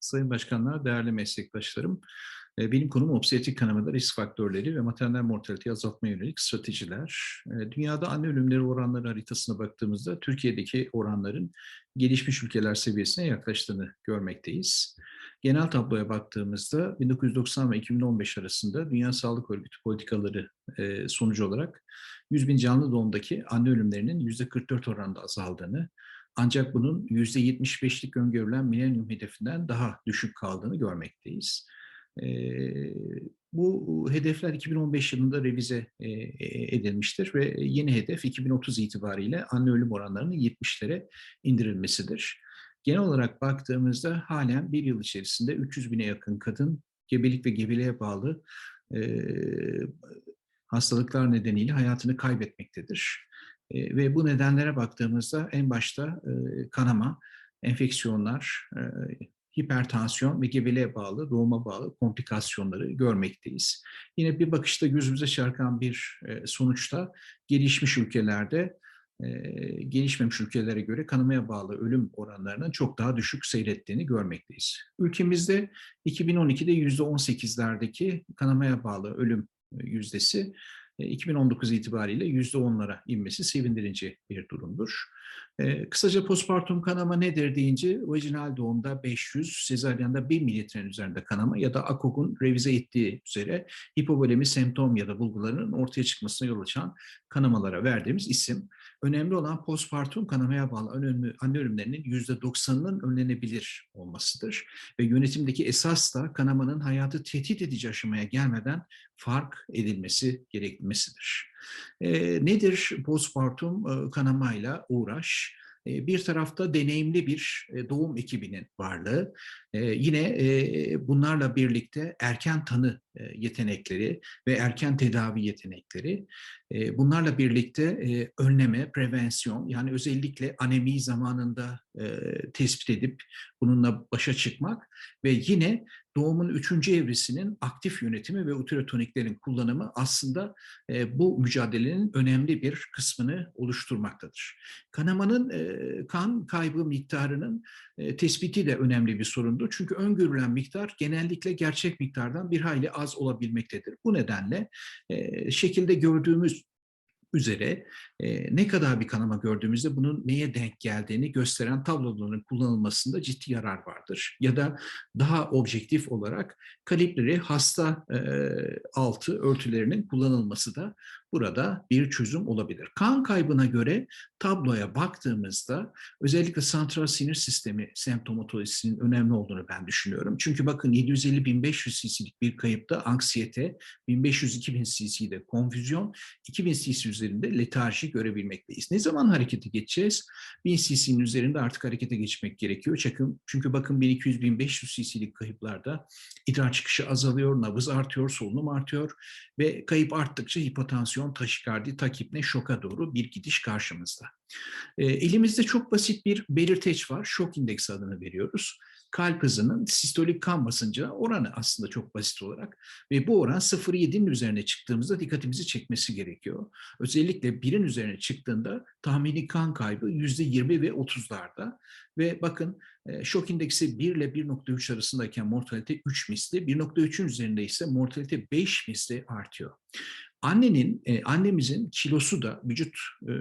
Sayın Başkanlar, değerli meslektaşlarım, e, benim konum obstetrik kanamada risk faktörleri ve maternal mortaliteyi azaltmaya yönelik stratejiler. E, dünyada anne ölümleri oranları haritasına baktığımızda Türkiye'deki oranların gelişmiş ülkeler seviyesine yaklaştığını görmekteyiz. Genel tabloya baktığımızda 1990 ve 2015 arasında Dünya Sağlık Örgütü politikaları e, sonucu olarak 100 bin canlı doğumdaki anne ölümlerinin %44 oranında azaldığını, ancak bunun %75'lik öngörülen milenyum hedefinden daha düşük kaldığını görmekteyiz. Bu hedefler 2015 yılında revize edilmiştir ve yeni hedef 2030 itibariyle anne ölüm oranlarının 70'lere indirilmesidir. Genel olarak baktığımızda halen bir yıl içerisinde 300 bine yakın kadın gebelik ve gebeliğe bağlı hastalıklar nedeniyle hayatını kaybetmektedir. Ve bu nedenlere baktığımızda en başta kanama, enfeksiyonlar, hipertansiyon ve gebeliğe bağlı, doğuma bağlı komplikasyonları görmekteyiz. Yine bir bakışta gözümüze çarpan bir sonuçta gelişmiş ülkelerde gelişmemiş ülkelere göre kanamaya bağlı ölüm oranlarının çok daha düşük seyrettiğini görmekteyiz. Ülkemizde 2012'de %18'lerdeki kanamaya bağlı ölüm yüzdesi 2019 itibariyle %10'lara inmesi sevindirici bir durumdur. Kısaca postpartum kanama nedir deyince vajinal doğumda 500, sezaryanda 1 mililitrenin üzerinde kanama ya da AKOK'un revize ettiği üzere hipovolemi semptom ya da bulgularının ortaya çıkmasına yol açan kanamalara verdiğimiz isim. Önemli olan postpartum kanamaya bağlı anne ölümlerinin %90'ının önlenebilir olmasıdır. Ve yönetimdeki esas da kanamanın hayatı tehdit edici aşamaya gelmeden fark edilmesi gerekmesidir. E, nedir postpartum e, kanamayla uğraş? Bir tarafta deneyimli bir doğum ekibinin varlığı, yine bunlarla birlikte erken tanı yetenekleri ve erken tedavi yetenekleri, bunlarla birlikte önleme, prevensyon yani özellikle anemi zamanında tespit edip bununla başa çıkmak ve yine doğumun üçüncü evresinin aktif yönetimi ve uterotoniklerin kullanımı aslında e, bu mücadelenin önemli bir kısmını oluşturmaktadır. Kanamanın e, kan kaybı miktarının e, tespiti de önemli bir sorundur. Çünkü öngörülen miktar genellikle gerçek miktardan bir hayli az olabilmektedir. Bu nedenle e, şekilde gördüğümüz üzere e, ne kadar bir kanama gördüğümüzde bunun neye denk geldiğini gösteren tabloların kullanılmasında ciddi yarar vardır. Ya da daha objektif olarak kalibri hasta e, altı örtülerinin kullanılması da burada bir çözüm olabilir. Kan kaybına göre tabloya baktığımızda özellikle santral sinir sistemi semptomatolojisinin önemli olduğunu ben düşünüyorum. Çünkü bakın 750-1500 cc'lik bir kayıpta anksiyete, 1500-2000 cc'de konfüzyon, 2000 cc üzerinde letarji görebilmekteyiz. Ne zaman harekete geçeceğiz? 1000 cc'nin üzerinde artık harekete geçmek gerekiyor. Çünkü bakın 1200-1500 cc'lik kayıplarda idrar çıkışı azalıyor, nabız artıyor, solunum artıyor ve kayıp arttıkça hipotansiyon, taşikardi, takipne, şoka doğru bir gidiş karşımızda. E, elimizde çok basit bir belirteç var. Şok indeksi adını veriyoruz. Kalp hızının sistolik kan basıncı oranı aslında çok basit olarak. Ve bu oran 0.7'nin üzerine çıktığımızda dikkatimizi çekmesi gerekiyor. Özellikle birin üzerine çıktığında tahmini kan kaybı %20 ve 30'larda. Ve bakın şok indeksi 1 ile 1.3 arasındayken mortalite 3 misli, 1.3'ün üzerinde ise mortalite 5 misli artıyor. Annenin, e, annemizin kilosu da vücut e,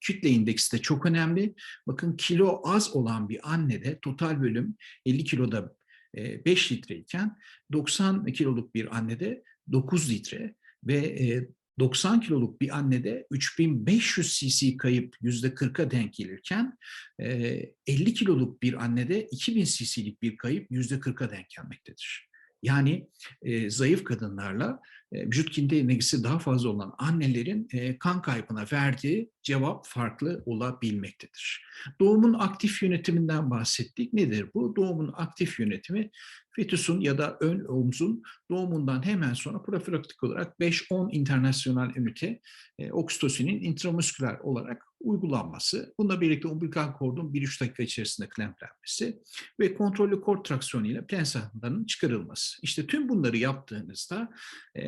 kütle indeksi de çok önemli. Bakın kilo az olan bir annede total bölüm 50 kiloda e, 5 litreyken 90 kiloluk bir annede 9 litre ve e, 90 kiloluk bir annede 3500 cc kayıp %40'a denk gelirken 50 kiloluk bir annede 2000 cc'lik bir kayıp %40'a denk gelmektedir. Yani e, zayıf kadınlarla e, vücut kitle indeksi daha fazla olan annelerin e, kan kaybına verdiği cevap farklı olabilmektedir. Doğumun aktif yönetiminden bahsettik. Nedir bu? Doğumun aktif yönetimi fetüsün ya da ön omzun doğumundan hemen sonra profilaktik olarak 5-10 internasyonel ünite e, oksitosinin intramusküler olarak uygulanması, bununla birlikte umbilical kordun 1-3 dakika içerisinde klemplenmesi ve kontrollü kord traksiyonu ile plensandanın çıkarılması. İşte tüm bunları yaptığınızda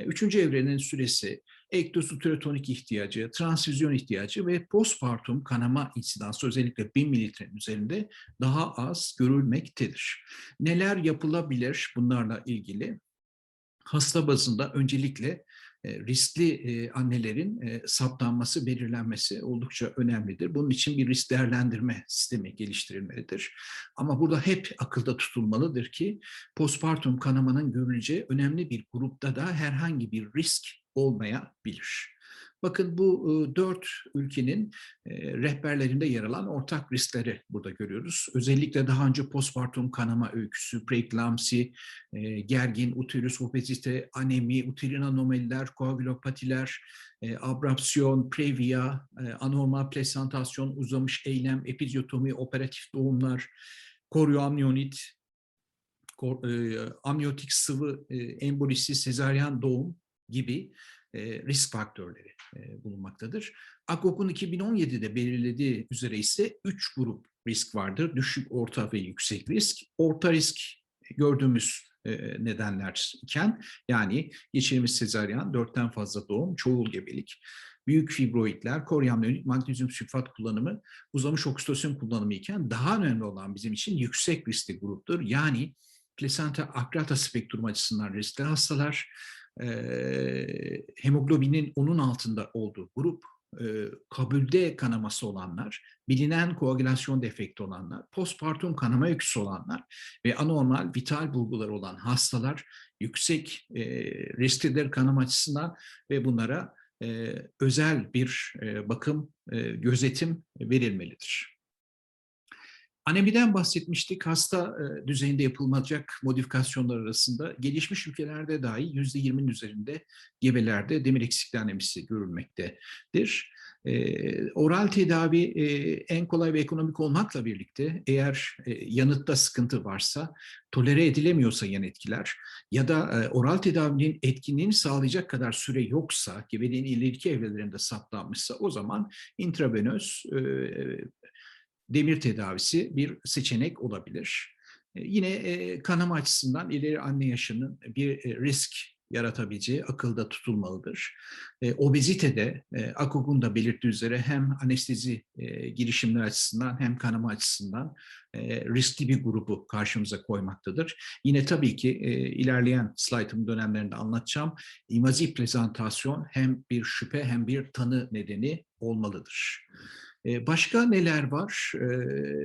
3 üçüncü evrenin süresi, ektosuteratonik ihtiyacı, transfüzyon ihtiyacı ve postpartum kanama insidansı özellikle 1000 mililitrenin üzerinde daha az görülmektedir. Neler yapılabilir bunlarla ilgili? Hasta bazında öncelikle e, riskli e, annelerin e, saptanması, belirlenmesi oldukça önemlidir. Bunun için bir risk değerlendirme sistemi geliştirilmelidir. Ama burada hep akılda tutulmalıdır ki postpartum kanamanın görüleceği önemli bir grupta da herhangi bir risk olmayabilir. Bakın bu dört ülkenin rehberlerinde yer alan ortak riskleri burada görüyoruz. Özellikle daha önce postpartum kanama öyküsü, preeklamsi, gergin, uterus obezite, anemi, uterin anomaliler, koagülopatiler, abrapsiyon, previa, anormal plasentasyon, uzamış eylem, epizyotomi, operatif doğumlar, koryoamniyonit, amniyotik sıvı embolisi, sezaryen doğum gibi risk faktörleri bulunmaktadır. AKOK'un 2017'de belirlediği üzere ise üç grup risk vardır. Düşük, orta ve yüksek risk. Orta risk gördüğümüz nedenler iken yani geçirmiş sezaryen, dörtten fazla doğum, çoğul gebelik, büyük fibroidler, koryamnionik, magnezyum sülfat kullanımı, uzamış oksitosin kullanımı iken daha önemli olan bizim için yüksek riskli gruptur. Yani plasenta akrata spektrum açısından riskli hastalar, e, hemoglobinin onun altında olduğu grup, e, kabulde kanaması olanlar, bilinen koagülasyon defekti olanlar, postpartum kanama öyküsü olanlar ve anormal vital bulguları olan hastalar yüksek e, risklidir kanama açısından ve bunlara e, özel bir e, bakım, e, gözetim verilmelidir. Anemiden bahsetmiştik. Hasta e, düzeyinde yapılacak modifikasyonlar arasında gelişmiş ülkelerde dahi %20'nin üzerinde gebelerde demir eksikliği anemisi görülmektedir. E, oral tedavi e, en kolay ve ekonomik olmakla birlikte eğer e, yanıtta sıkıntı varsa, tolere edilemiyorsa yan etkiler ya da oral tedavinin etkinliğini sağlayacak kadar süre yoksa, gebeliğin ileriki evrelerinde saptanmışsa o zaman intravenöz demir tedavisi bir seçenek olabilir. E, yine e, kanama açısından ileri anne yaşının bir e, risk yaratabileceği akılda tutulmalıdır. E, obezitede, e, Akog'un da belirttiği üzere hem anestezi girişimleri açısından hem kanama açısından e, riskli bir grubu karşımıza koymaktadır. Yine tabii ki ilerleyen slaytım dönemlerinde anlatacağım, invazif prezentasyon hem bir şüphe hem bir tanı nedeni olmalıdır. Başka neler var?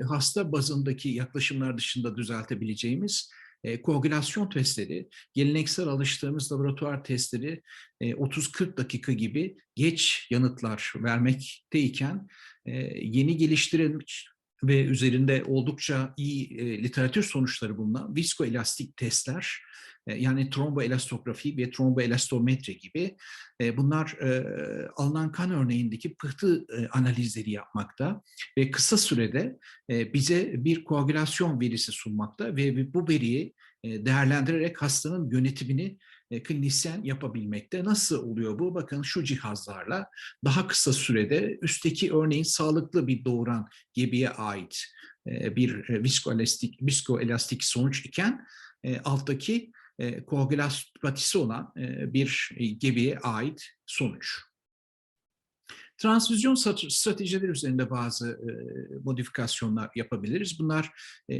Hasta bazındaki yaklaşımlar dışında düzeltebileceğimiz koagülasyon testleri, geleneksel alıştığımız laboratuvar testleri 30-40 dakika gibi geç yanıtlar vermekteyken yeni geliştirilmiş ve üzerinde oldukça iyi literatür sonuçları bulunan viskoelastik testler yani tromboelastografi ve tromboelastometri gibi e, bunlar e, alınan kan örneğindeki pıhtı analizleri yapmakta ve kısa sürede bize bir koagülasyon verisi sunmakta ve bu veriyi değerlendirerek hastanın yönetimini klinisyen yapabilmekte. Nasıl oluyor bu? Bakın şu cihazlarla daha kısa sürede üstteki örneğin sağlıklı bir doğuran gebeye ait bir viskoelastik, viskoelastik sonuç iken alttaki e, koagülasyonpatisi olan e, bir gebeye ait sonuç. Transfüzyon stratejileri üzerinde bazı e, modifikasyonlar yapabiliriz. Bunlar e,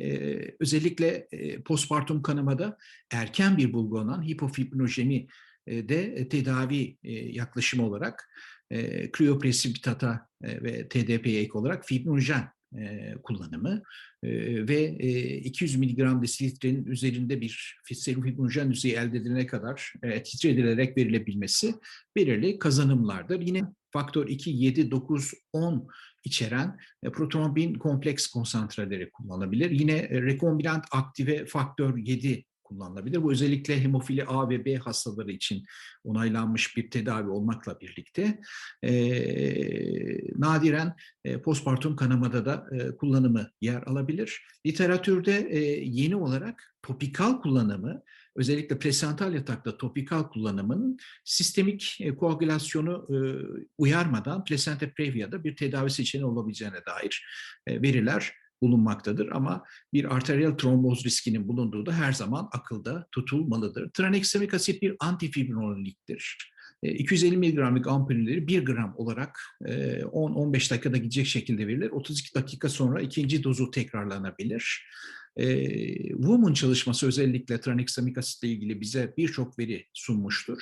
özellikle e, postpartum kanamada erken bir bulgu olan hipofibrinojen'i e, de tedavi e, yaklaşımı olarak e, kriyopresipitata e, ve TDP'ye ek olarak fibrinojen kullanımı ve e, 200 mg desilitrenin üzerinde bir serum fibrojen düzeyi elde edilene kadar e, titre edilerek verilebilmesi belirli kazanımlardır. Yine faktör 2, 7, 9, 10 içeren protrombin kompleks konsantreleri kullanılabilir. Yine rekombinant aktive faktör 7 kullanılabilir. Bu özellikle hemofili A ve B hastaları için onaylanmış bir tedavi olmakla birlikte e, nadiren e, postpartum kanamada da e, kullanımı yer alabilir. Literatürde e, yeni olarak topikal kullanımı özellikle presental yatakta topikal kullanımının sistemik e, koagülasyonu e, uyarmadan plasenta previa'da bir tedavi seçeneği olabileceğine dair e, veriler bulunmaktadır ama bir arteriyel tromboz riskinin bulunduğu da her zaman akılda tutulmalıdır. Traneksemik asit bir antifibrinoliktir. E, 250 mg'lik ampulleri 1 gram olarak e, 10-15 dakikada gidecek şekilde verilir. 32 dakika sonra ikinci dozu tekrarlanabilir. E, Woman çalışması özellikle traneksemik asitle ilgili bize birçok veri sunmuştur.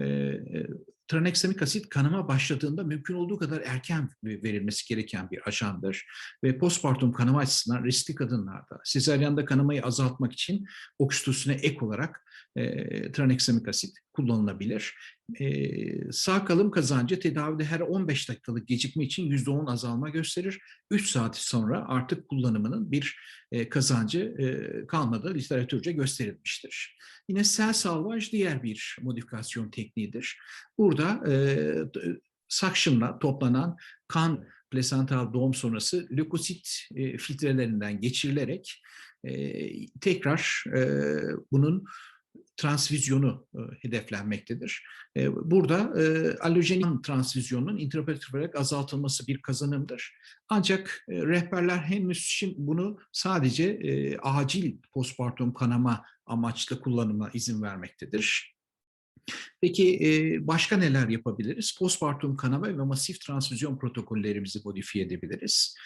E, traneksemik asit kanama başladığında mümkün olduğu kadar erken verilmesi gereken bir ajandır. Ve postpartum kanama açısından riskli kadınlarda sezaryanda kanamayı azaltmak için oksitosine ek olarak e, traneksemik asit kullanılabilir. E, sağ kalım kazancı tedavide her 15 dakikalık gecikme için %10 azalma gösterir. 3 saat sonra artık kullanımının bir e, kazancı e, kalmadığı literatürce gösterilmiştir. Yine sel salvaj diğer bir modifikasyon tekniğidir. Burada e, suction'la toplanan kan plasental doğum sonrası lökosit e, filtrelerinden geçirilerek e, tekrar e, bunun transfüzyonu e, hedeflenmektedir. E, burada e, alojenin transfüzyonunun intraoperatif olarak azaltılması bir kazanımdır. Ancak e, rehberler henüz şimdi bunu sadece e, acil postpartum kanama amaçlı kullanıma izin vermektedir. Peki başka neler yapabiliriz? Postpartum kanama ve masif transfüzyon protokollerimizi modifiye edebiliriz.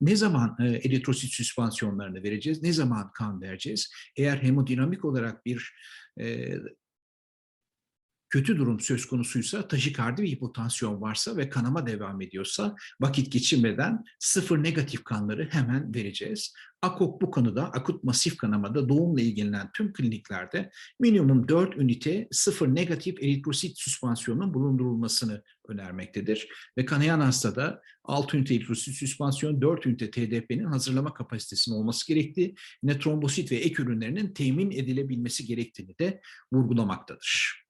Ne zaman e, eritrosit süspansiyonlarını vereceğiz? Ne zaman kan vereceğiz? Eğer hemodinamik olarak bir kötü durum söz konusuysa, taşikardi ve hipotansiyon varsa ve kanama devam ediyorsa vakit geçirmeden sıfır negatif kanları hemen vereceğiz. AKOK bu konuda akut masif kanamada doğumla ilgilenen tüm kliniklerde minimum 4 ünite sıfır negatif eritrosit süspansiyonunun bulundurulmasını önermektedir. Ve kanayan hastada 6 ünite eritrosit süspansiyon, 4 ünite TDP'nin hazırlama kapasitesinin olması gerektiği, yine trombosit ve ek ürünlerinin temin edilebilmesi gerektiğini de vurgulamaktadır.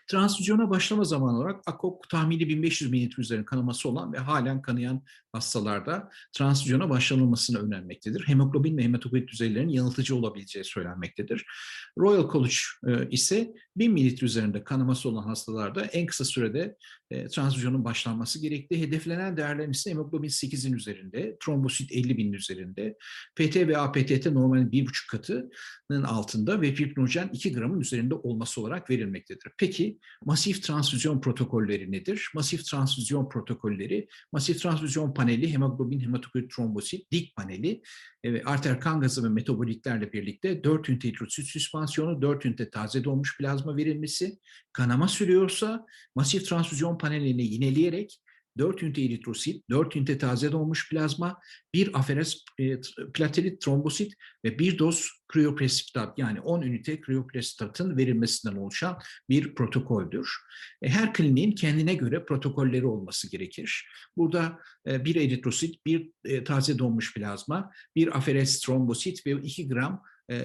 Transfüzyona başlama zamanı olarak AKOK tahmini 1500 ml üzerinde kanaması olan ve halen kanayan hastalarda transfüzyona başlanılmasını önermektedir. Hemoglobin ve hematokrit düzeylerinin yanıltıcı olabileceği söylenmektedir. Royal College e, ise 1000 ml üzerinde kanaması olan hastalarda en kısa sürede e, transfüzyonun başlanması gerektiği. Hedeflenen değerlerin ise hemoglobin 8'in üzerinde, trombosit 50 binin üzerinde, PT ve APTT normalin 1,5 katının altında ve fibrinojen 2 gramın üzerinde olması olarak verilmektedir. Peki masif transfüzyon protokolleri nedir? Masif transfüzyon protokolleri, masif transfüzyon paneli, hemoglobin, hematokrit, trombosit, dik paneli, e, arter kan gazı ve metabolitlerle birlikte 4 ünite hidrosit süspansiyonu, 4 ünite taze donmuş plazma verilmesi, kanama sürüyorsa masif transfüzyon panelini yineleyerek 4 ünite eritrosit, 4 ünite taze donmuş plazma, bir aferes e, trombosit ve bir doz kriyopresipitat yani 10 ünite kriyopresipitatın verilmesinden oluşan bir protokoldür. E, her kliniğin kendine göre protokolleri olması gerekir. Burada e, bir eritrosit, bir e, taze donmuş plazma, bir aferes trombosit ve 2 gram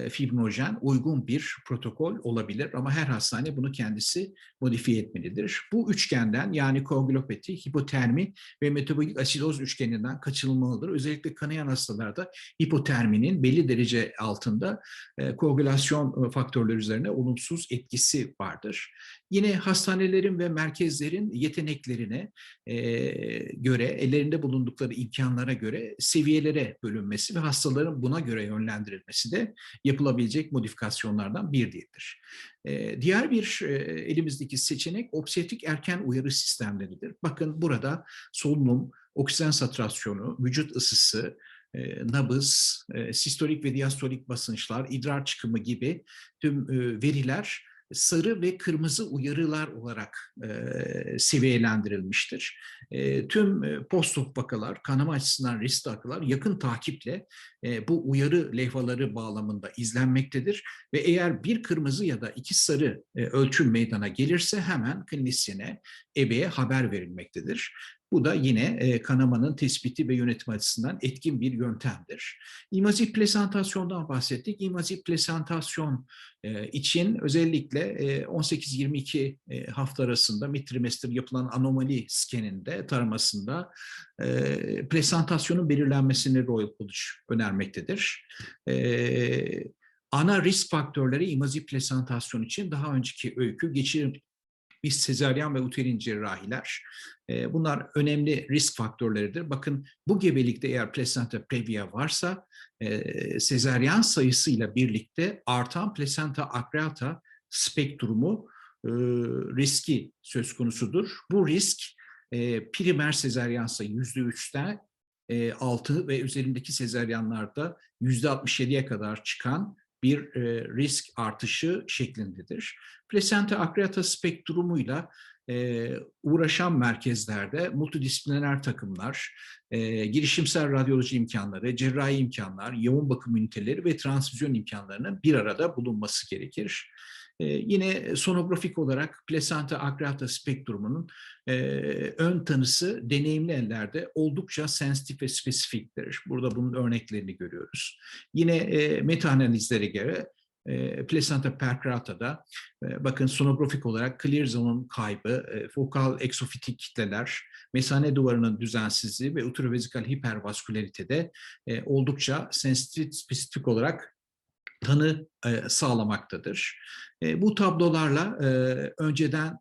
fibrinojen uygun bir protokol olabilir ama her hastane bunu kendisi modifiye etmelidir. Bu üçgenden yani koagülopati, hipotermi ve metabolik asidoz üçgeninden kaçınılmalıdır. Özellikle kanayan hastalarda hipoterminin belli derece altında e, koagülasyon faktörleri üzerine olumsuz etkisi vardır. Yine hastanelerin ve merkezlerin yeteneklerine e, göre, ellerinde bulundukları imkanlara göre seviyelere bölünmesi ve hastaların buna göre yönlendirilmesi de yapılabilecek modifikasyonlardan bir değildir. E, diğer bir e, elimizdeki seçenek obstetrik erken uyarı sistemleridir. Bakın burada solunum, oksijen saturasyonu, vücut ısısı, nabız, sistolik ve diastolik basınçlar, idrar çıkımı gibi tüm veriler sarı ve kırmızı uyarılar olarak e, seviyelendirilmiştir. E, tüm e, post vakalar, kanama açısından riskli vakalar yakın takiple e, bu uyarı levhaları bağlamında izlenmektedir ve eğer bir kırmızı ya da iki sarı e, ölçüm meydana gelirse hemen klinisyene, ebeye haber verilmektedir. Bu da yine e, kanamanın tespiti ve yönetim açısından etkin bir yöntemdir. İmazik plesantasyondan bahsettik. İmazik plesantasyon için özellikle e, 18-22 e, hafta arasında mid trimester yapılan anomali skeninde, taramasında e, plesantasyonun belirlenmesini Royal College önermektedir. E, ana risk faktörleri imazik plesantasyon için daha önceki öykü geçirim Biz sezaryen ve uterin cerrahiler. E, bunlar önemli risk faktörleridir. Bakın bu gebelikte eğer plasenta previa varsa e, sezaryen sayısıyla birlikte artan plasenta akreata spektrumu e, riski söz konusudur. Bu risk e, primer sezaryansa yüzde üçte e, altı ve üzerindeki sezaryanlarda yüzde 67'ye kadar çıkan bir e, risk artışı şeklindedir. Plasenta akreata spektrumuyla e, uğraşan merkezlerde multidisipliner takımlar, e, girişimsel radyoloji imkanları, cerrahi imkanlar, yoğun bakım üniteleri ve transfüzyon imkanlarının bir arada bulunması gerekir. E, yine sonografik olarak plasenta akreata spektrumunun e, ön tanısı deneyimli ellerde oldukça sensitif ve spesifiktir. Burada bunun örneklerini görüyoruz. Yine e, meta analizlere göre e, plasenta percrata'da e, bakın sonografik olarak clear zone'un kaybı, e, fokal eksofitik kitleler, mesane duvarının düzensizliği ve uterovezikal hipervaskülaritede e, oldukça sensitif, spesifik olarak tanı e, sağlamaktadır. E, bu tablolarla e, önceden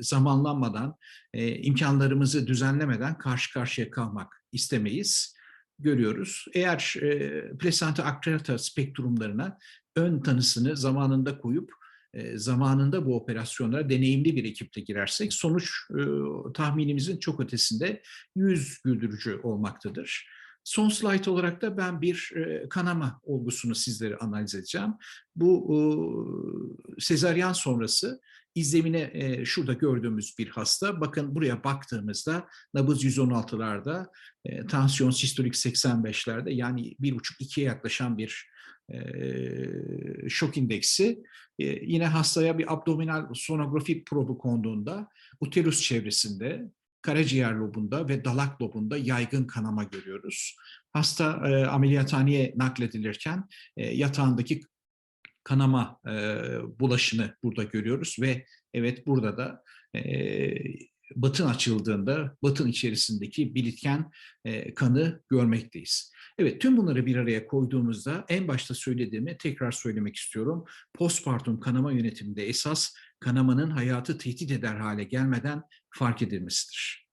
zamanlanmadan, imkanlarımızı düzenlemeden karşı karşıya kalmak istemeyiz görüyoruz. Eğer plasenta akreata spektrumlarına ön tanısını zamanında koyup zamanında bu operasyonlara deneyimli bir ekiple girersek sonuç tahminimizin çok ötesinde yüz güldürücü olmaktadır. Son slide olarak da ben bir e, kanama olgusunu sizlere analiz edeceğim. Bu e, sezaryen sonrası izlemine e, şurada gördüğümüz bir hasta. Bakın buraya baktığımızda nabız 116'larda, e, tansiyon sistolik 85'lerde yani 1,5-2'ye yaklaşan bir şok indeksi. Yine hastaya bir abdominal sonografi probu konduğunda uterus çevresinde karaciğer lobunda ve dalak lobunda yaygın kanama görüyoruz. Hasta e, ameliyathaneye nakledilirken e, yatağındaki kanama e, bulaşını burada görüyoruz ve evet burada da e, batın açıldığında batın içerisindeki bilitken e, kanı görmekteyiz. Evet tüm bunları bir araya koyduğumuzda en başta söylediğimi tekrar söylemek istiyorum. Postpartum kanama yönetiminde esas kanamanın hayatı tehdit eder hale gelmeden fark edilmesidir.